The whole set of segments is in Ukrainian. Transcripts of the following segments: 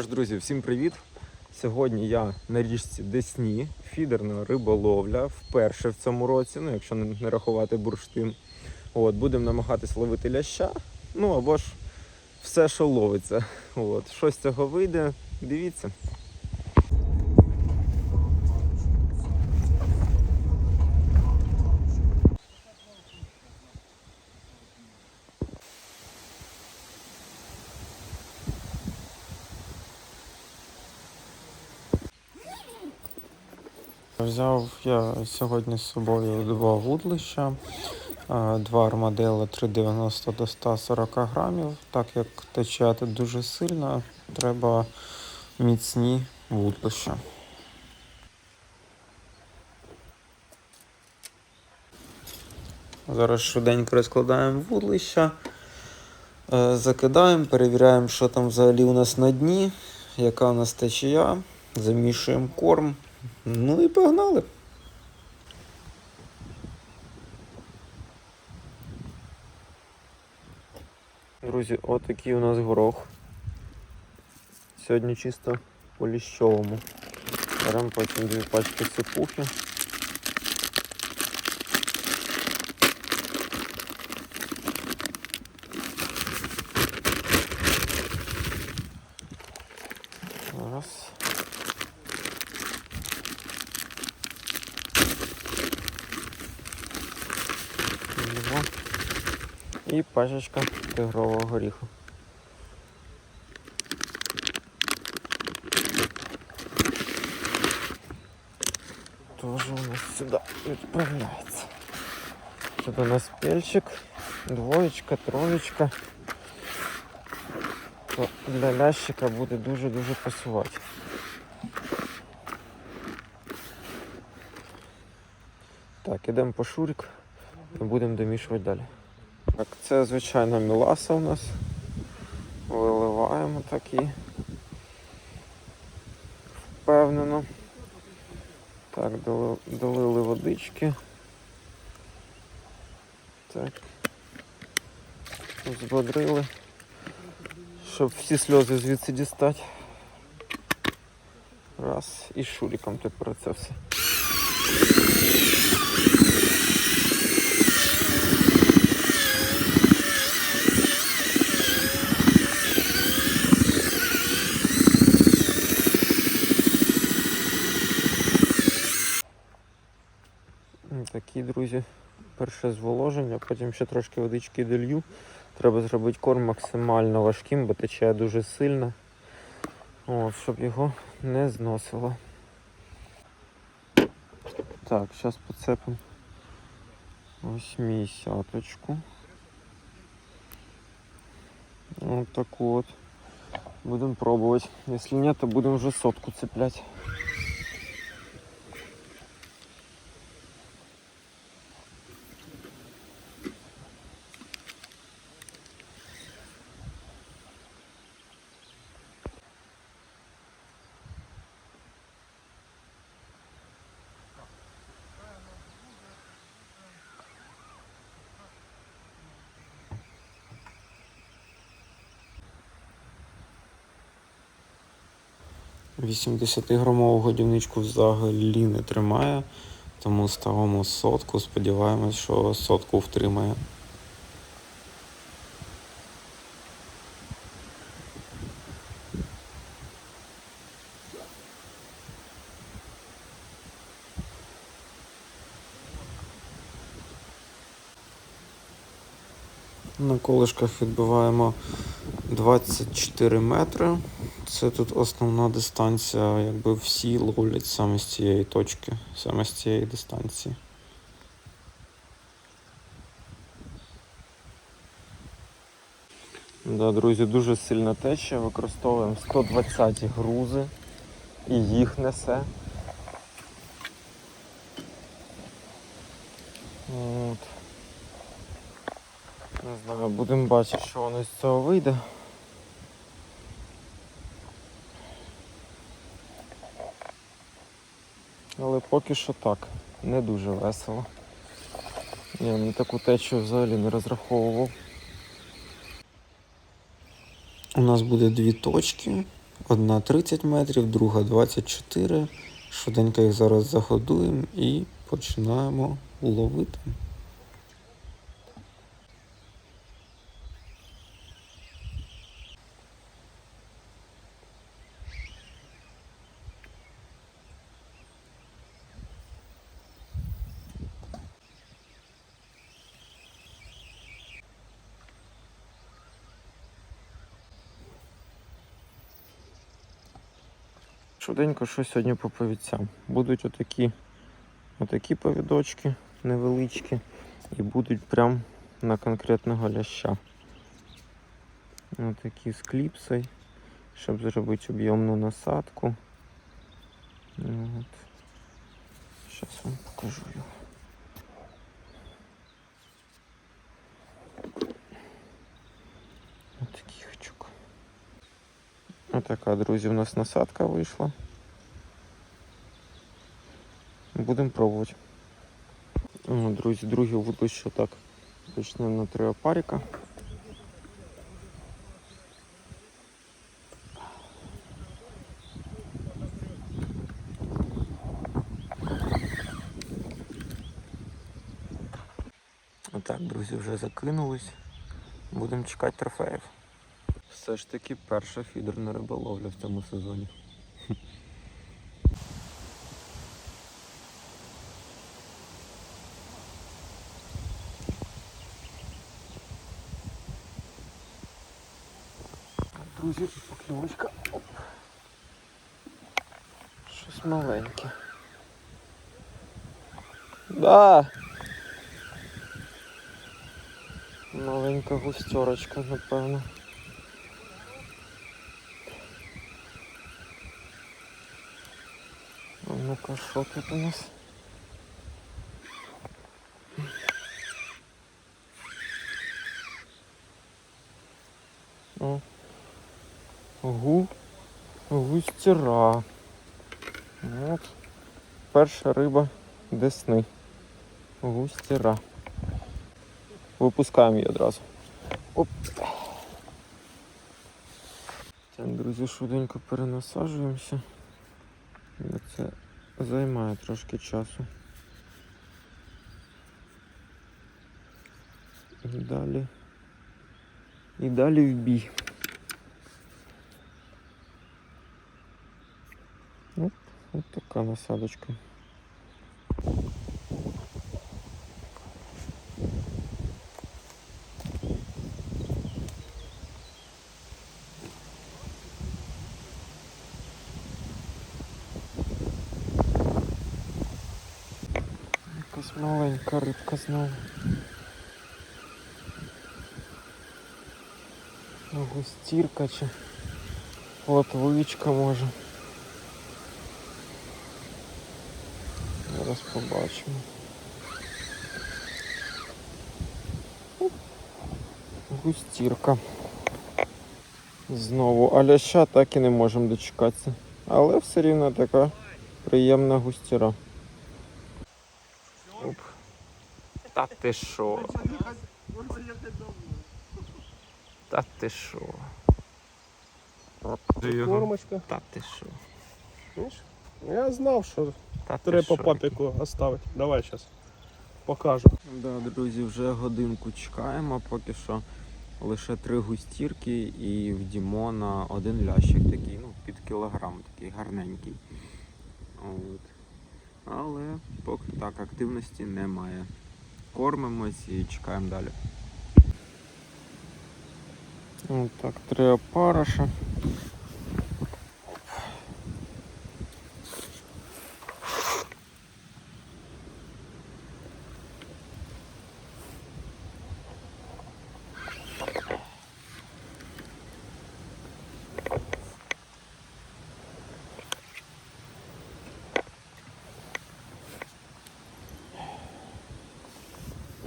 Ж, друзі, всім привіт! Сьогодні я на річці Десні, фідерна риболовля вперше в цьому році, ну якщо не не рахувати бурштин. От, будемо намагатись ловити ляща, ну або ж все, що ловиться. От, Щось з цього вийде, дивіться. Взяв я сьогодні з собою два вудлища, два армадела 390 до 140 грамів. Так як течати дуже сильно, треба міцні вудлища. Зараз швиденько розкладаємо вудлища, е, закидаємо, перевіряємо, що там взагалі у нас на дні, яка у нас течія, замішуємо корм. Ну і погнали. Друзі, отакий у нас горох. Сьогодні чисто по ліщовому. Беремо потім дві пачки сипухи. Раз. Два. І пачечка тигрового горіху. Тоже у нас сюди відправляється. Тут у нас пельчик, двоєчка, троєчка. То для лящика буде дуже-дуже пасувати. Так, ідемо по шурик і будемо домішувати далі. Так, це звичайно міласа у нас. Виливаємо так і впевнено. Так, долили водички. Так. Збодрили. Щоб всі сльози звідси дістати. Раз. І шуриком тепер це все. М, Такі, друзі, перше зволоження, потім ще трошки водички долью. Треба зробити корм максимально важким, бо тече дуже сильно. От, щоб його не зносило. Так, зараз поцепимо восьмидесяточку. Вот таку от. Будемо пробувати. Якщо ні, то будемо вже сотку цепляти. — 80-грамову годівничку взагалі не тримає, тому ставимо сотку, сподіваємось, що сотку втримає. На колишках відбиваємо 24 метри. Це тут основна дистанція, якби всі ловлять саме з цієї точки, саме з цієї дистанції. Да, друзі, дуже сильно тече, використовуємо 120 грузи і їх несе. От. Не знаю, будемо бачити, що воно з цього вийде. Але поки що так, не дуже весело. Я на таку течу взагалі не розраховував. У нас буде дві точки. Одна 30 метрів, друга 24. Швиденько їх зараз загодуємо і починаємо ловити. Швиденько, що сьогодні по повідцям. Будуть отакі, отакі повідочки невеличкі і будуть прям на конкретного ляща. Отакі з кліпсою, щоб зробити об'ємну насадку. От. Зараз вам покажу його. Отакий хачок. Отака, друзі, у нас насадка вийшла. Будемо пробувати. О, друзі, друге вудище так. Почнемо на три опарика. Отак, друзі, вже закинулись. Будемо чекати трофеїв. Все ж таки перша фідерна риболовля в цьому сезоні. Друзі, покльовочка. Оп. Щось маленьке. Да. Маленька густерочка, напевно. А ну-ка, що тут у нас? О. Гу. Густіра. От. Перша риба десни. Густіра. Випускаємо її одразу. Оп. Так, друзі, швиденько перенасаджуємося. Це займає трошки часу. І далі. І далі в бій. Оп, от така насадочка. Маленька рибка знову. Густірка чи плотвичка може. Зараз побачимо. Густірка. Знову. А ляща так і не можемо дочекатися. Але все рівно така приємна густіра. Оп. Та ти що? Та ти що? Кормочка. Та ти що? Видиш? Я знав, що Та ти треба що? папіку оставити. Давай зараз покажу. Да, друзі, вже годинку чекаємо, поки що лише три густірки і в Дімона один лящик такий, ну, під кілограм, такий гарненький. От. Але поки так активності немає. Кормимось і чекаємо далі. Ось так, три опариша.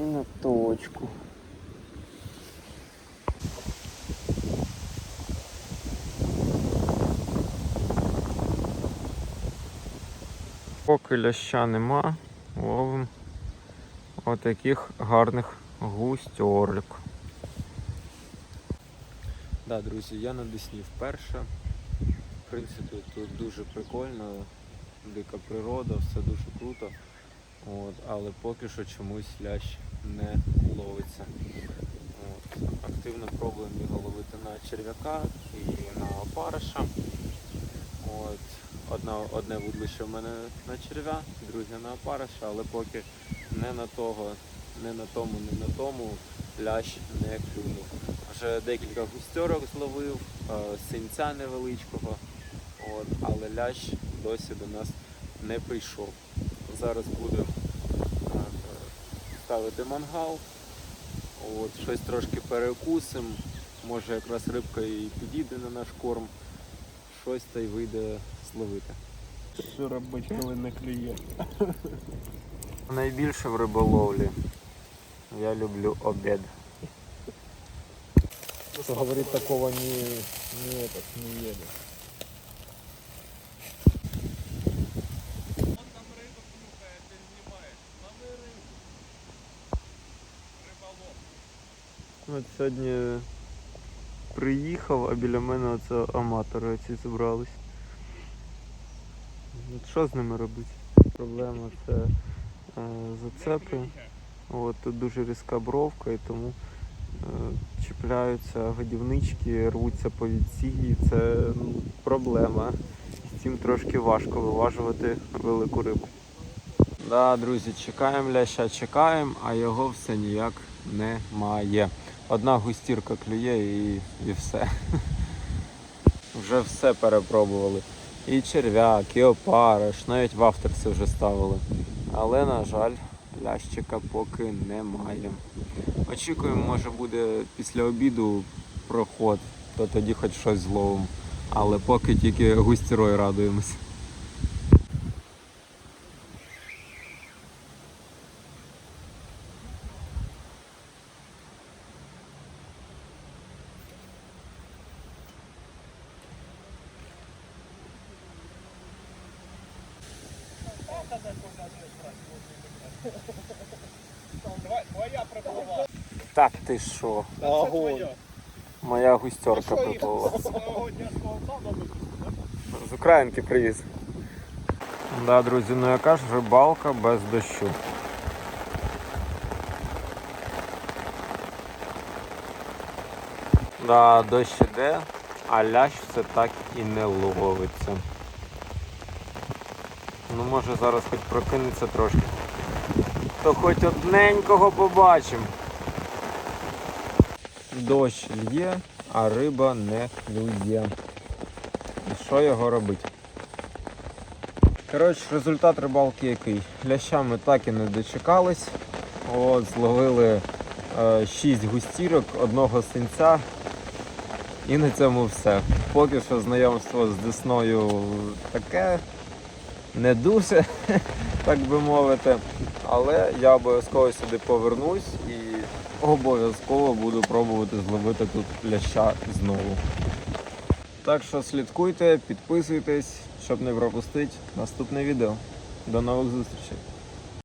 На точку. Поки ляща нема, ловим отаких гарних густьорлик. Да, друзі, я на Десні вперше. В принципі, тут дуже прикольно, дика природа, все дуже круто. От, але поки що чомусь лящ не ловиться. От, активно пробуємо його ловити на черв'яка і на опариша. От, одна, одне вудлище в мене на черв'я, друге на опариша, але поки не на того, не на тому, не на тому лящ не клюнув. Вже декілька густерок зловив, е, синця невеличкого, от, але лящ досі до нас не прийшов. Зараз будемо ставити мангал, от, щось трошки перекусимо, може якраз рибка і підійде на наш корм, щось та й вийде зловити. Що робити, коли не клює? Найбільше в риболовлі я люблю обід. Что говорит, такого не, не, этот, не едет. От сьогодні приїхав, а біля мене оце аматори оці зібрались. От що з ними робити? Проблема це е, зацепи. От, тут дуже різка бровка і тому е, чіпляються годівнички, рвуться повідці, і це ну, проблема. З цим трошки важко виважувати велику рибу. Да, друзі, чекаємо ляща, чекаємо, а його все ніяк немає. Одна густірка клює і, і все. Вже все перепробували. І черв'як, і опариш, навіть в авторці вже ставили. Але, на жаль, лящика поки немає. Очікуємо, може буде після обіду проход, то тоді хоч щось зловимо. Але поки тільки густірою радуємось. Так ти що? Огонь. Моя густерка приплила. З Українки привіз. Да, друзі, ну яка ж рибалка без дощу. Да, дощ іде, а лящ все так і не ловиться. Ну може зараз хоч прокинеться трошки. То хоч одненького побачимо. Дощ лє, а риба не клює. Що його робити? Коротше, результат рибалки який. Ляща ми так і не дочекались. От, зловили е, 6 густірок, одного синця. І на цьому все. Поки що знайомство з Десною таке не дуже, так би мовити. Але я обов'язково сюди повернусь і обов'язково буду пробувати зловити тут ляща знову. Так що слідкуйте, підписуйтесь, щоб не пропустити наступне відео. До нових зустрічей!